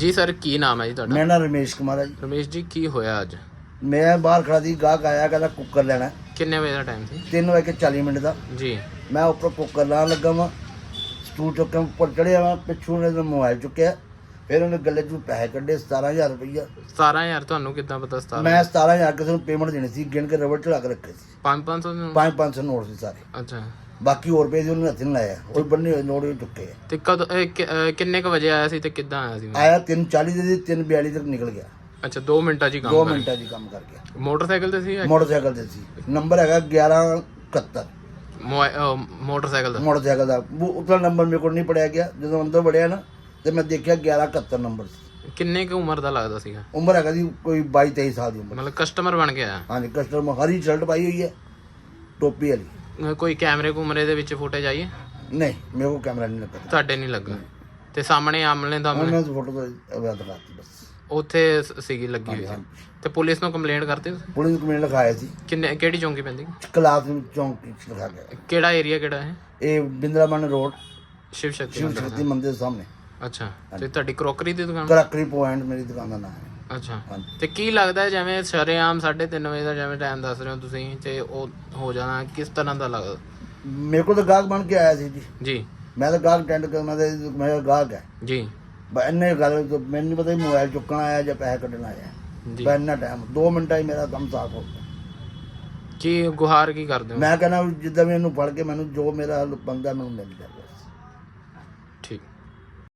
ਜੀ ਸਰ ਕੀ ਨਾਮ ਹੈ ਜੀ ਤੁਹਾਡਾ? ਮੇਰਾ ਨਾਮ ਰਮੇਸ਼ ਕੁਮਾਰ ਹੈ ਜੀ। ਰਮੇਸ਼ ਜੀ ਕੀ ਹੋਇਆ ਅੱਜ? ਮੈਂ ਬਾਹਰ ਖੜਾ ਸੀ ਗਾਹਕ ਆਇਆ ਕਹਿੰਦਾ ਕੁੱਕਰ ਲੈਣਾ ਹੈ। ਕਿੰਨੇ ਵਜੇ ਦਾ ਟਾਈਮ ਸੀ? ਤਿੰਨ ਵਜੇ ਕੇ 40 ਮਿੰਟ ਦਾ। ਜੀ। ਮੈਂ ਉੱਪਰ ਕੁੱਕਰ ਲਾਉਣ ਲੱਗਾ ਵਾਂ ਸਟੂਲ ਚੁੱਕ ਕੇ ਉੱਪਰ ਚੜਿਆ ਵਾਂ ਪਿੱਛੋਂ ਨੇ ਮੋਬਾਈਲ ਚੁੱਕਿਆ। ਫਿਰ ਉਹਨੇ ਗੱਲੇ 'ਚੋਂ ਪੈਸੇ ਕੱਢੇ 17000 ਰੁਪਈਆ। 17000 ਤੁਹਾਨੂੰ ਕਿੱਦਾਂ ਪਤਾ 17 ਮੈਂ 17000 ਕਿਸੇ ਨੂੰ ਪੇਮੈਂਟ ਦੇਣੀ ਸੀ ਗਿਣ ਕੇ ਰਬੜ ਚੜਾ ਕੇ ਰੱਖੇ ਸੀ। 5-500 ਨੂੰ? 5-500 ਨੋਟ ਸੀ ਸਾਰੇ। ਅੱਛਾ। ਬਾਕੀ ਹੋਰ ਪਏ ਸੀ ਉਹਨੇ ਹੱਥ ਨਹੀਂ ਲਾਇਆ। ਉਹ ਬੰਨੇ ਹੋਏ ਨੋਟ ਆ। ਤੇ ਕਦ ਇਹ ਕਿ- ਅਹ ਕਿੰਨੇ ਕ ਵਜੇ ਆਇਆ ਸੀ ਤੇ ਕਿੱਦਾਂ ਆਇਆ ਸੀ? ਆਇਆ 340 ਦੇ 342 ਤੱਕ ਨਿਕਲ ਗਿਆ। ਅੱਛਾ 2 ਮਿੰਟਾਂ 'ਚ ਹੀ 2 ਕੰਮ ਕਰ ਮਿੰਟਾਂ ਹੀ ਕੰਮ ਕਰ ਗਿਆ। ਮੋਟਰਸਾਈਕਲ ਤੇ ਸੀ ਜਾਂ ਮੋਟਰਸਾਈਕਲ ਤੇ ਸੀ। ਨੰਬਰ ਹੈਗਾ 1171 ਮੋਬਾਈ- ਅਹ ਮੋਟਰਸਾਈਕਲ ਦਾ? ਮੋਟਰਸਾਈਕਲ ਦਾ। ਉਹ ਉਤਲਾ ਨੰਬਰ ਮੇਰੇ ਕੋਲ ਨਹੀਂ ਪੜਿਆ ਗਿਆ। ਜਦੋਂ ਅੰਦਰ ਵੜਿਆ ਨਾ ਤੇ ਮੈਂ ਦੇਖਿਆ 1171 ਨੰਬਰ ਸੀ। ਕਿੰਨੇ ਕੁ ਉਮਰ ਦਾ ਲੱਗਦਾ ਸੀਗਾ? ਉਮਰ ਹੈਗਾ ਸੀ ਕੋਈ 22 23 ਸਾਲ ਦੀ ਉਮਰ। ਮਤਲਬ ਕਸਟਮਰ ਬਣ ਆਇਆ ਹਾਂਜੀ ਕਸਟਮਰ ਹਰੀ ਸ਼ਰਟ ਪਾਈ ਹੋਈ ਹੈ। ਟੋਪੀ ਵਾਲੀ। ਕੋਈ ਕੈਮਰੇ ਕੁਮਰੇ ਦੇ ਵਿੱਚ ਫੁਟੇਜ ਆਈ ਹੈ? ਨਹੀਂ ਮੇਰੇ ਕੋਲ ਕੈਮਰਾ ਨਹੀਂ ਲੱਗਾ। ਤੁਹਾਡੇ ਨਹੀਂ ਲੱਗਾ? ਤੇ ਸਾਹਮਣੇ ਆਮਲੇ ਦਾ ਹੁਣ ਮੈਂ ਫੋਟੋ ਤੋਂ ਅਵਾਦ ਕਰਤੀ ਬਸ। ਉੱਥੇ ਸ- ਸੀਗੀ ਲੱਗੀ ਹੋਈ ਸੀ। ਤੇ ਪੁਲਿਸ ਨੂੰ ਕੰਪਲੇਂਟ ਕਰਤੀ ਤੁਸੀਂ? ਪੁਲਿਸ ਨੂੰ ਕਮੈਂਟ ਲਿਖਾਇਆ ਸੀ। ਕਿੰਨੇ ਕਿਹੜੀ ਚੌਂਕੀ ਪੈਂਦੀ? ਕਲਾਸ ਨੂੰ ਚੌਂਕ ਵਿੱਚ ਲਿਖਾ ਗਿਆ। ਕਿਹੜਾ ਏਰੀਆ ਕਿਹੜਾ ਹੈ ਇਹ ਬਿੰਦਰਾਮਨ ਰੋਡ ਸ਼ਿਵ ਸ਼ਕਤੀ ਸ਼ਿਵ ਮੰਦਿਰ ਸ਼ਕਤੀ ਮੰਦਿਰ ਦੇ ਸਾਹਮਣੇ। ਅੱਛਾ। ਤੇ ਤੁਹਾਡੀ ਕਰੋਕਰੀ ਦੀ ਦੁਕਾਨ? ਕਰਕਰੀ ਪੁਆਇੰਟ ਮੇਰੀ ਦੁਕਾਨ ਦਾ ਨਾਮ ਹੈ। ਅੱਛਾ। ਹਾਂਜੀ। ਤੇ ਕੀ ਲੱਗਦਾ ਹੈ ਜਿਵੇਂ ਸ਼ਰੇਆਮ 3:30 ਵਜੇ ਦਾ ਜਿਵੇਂ ਟਾਈਮ ਦੱਸ ਰਹੇ ਹੋ ਤੁਸੀਂ ਤੇ ਉਹ ਹੋ ਜਾਣਾ ਕਿਸ ਤਰ੍ਹਾਂ ਦਾ ਲੱਗਦਾ? ਮੇਰੇ ਕੋਲ ਤਾਂ ਗਾਹਕ ਬਣ ਕੇ ਆਇਆ ਸੀ ਜੀ। ਜੀ। ਮੈਂ ਤਾਂ ਗਾਹਕ ਟੈਂਡ ਕਰਨਾ ਤੇ ਮੇਰਾ ਗਾਹਕ ਹੈ। ਜੀ। ਬਸ ਇੰਨੇ ਗੱਲ ਤੋਂ ਮੈਨੂੰ ਨਹੀਂ ਪਤਾ ਮੋਬਾਈਲ ਚੁੱਕਣ ਆਇਆ ਜਾਂ ਪੈਸੇ ਕੱਢਣ ਆਇਆ। ਜੀ। ਬਸ ਇੰਨਾ ਟਾਈਮ 2 ਮਿੰਟਾਂ ਹੀ ਮੇਰਾ ਕੰਮ ਸਾਫ਼ ਹੋ ਗਿਆ। ਕੀ ਗੁਹਾਰ ਕੀ ਕਰਦੇ ਹੋ? ਮੈਂ ਕਹਿੰਦਾ ਜਿੱਦਾਂ ਵੀ ਇਹਨੂੰ ਫੜ ਕੇ ਮੈਨੂੰ ਜੋ ਮੇਰਾ ਬੰਦਾ ਮੈਨੂੰ ਮਿਲ ਜਾਵੇ